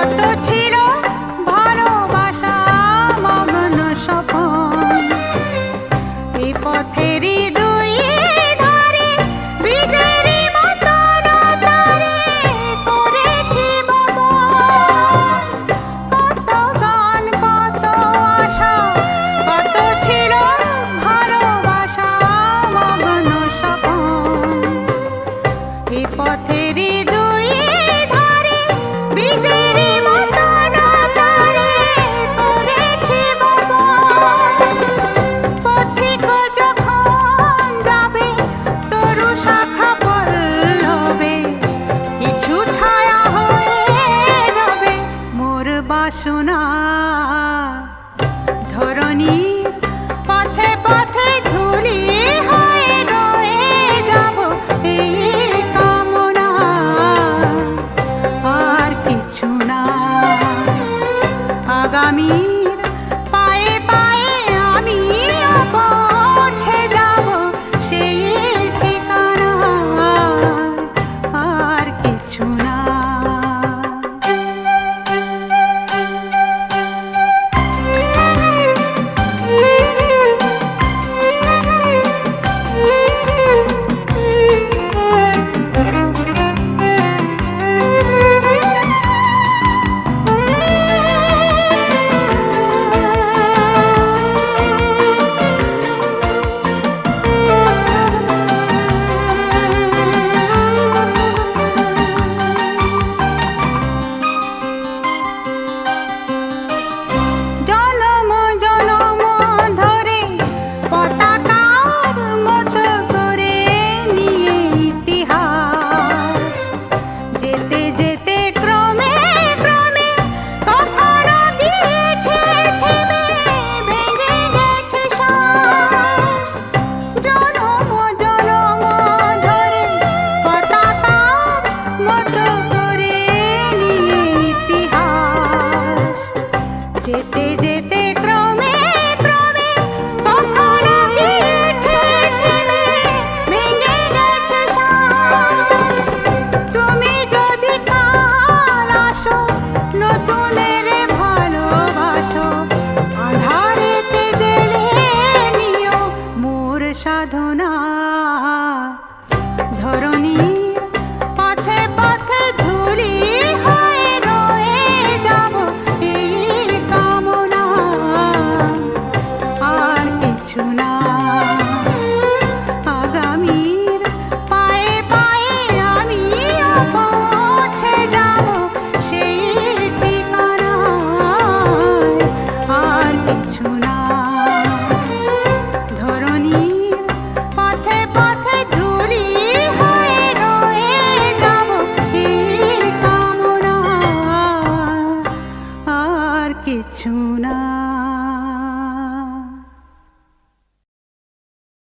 কত ছিল ভালোবাসা, মগ্ন সপন এ পথেরই দুই ধারে, বিজয়েরই মতন তারে করেছি কত গান, কত আশা, কত ছিল ভালোবাসা, মগ্ন সপন এ পথেরই দুই ধারে বিজয় সোনা ধরণী পথে পথে ते जे 주나?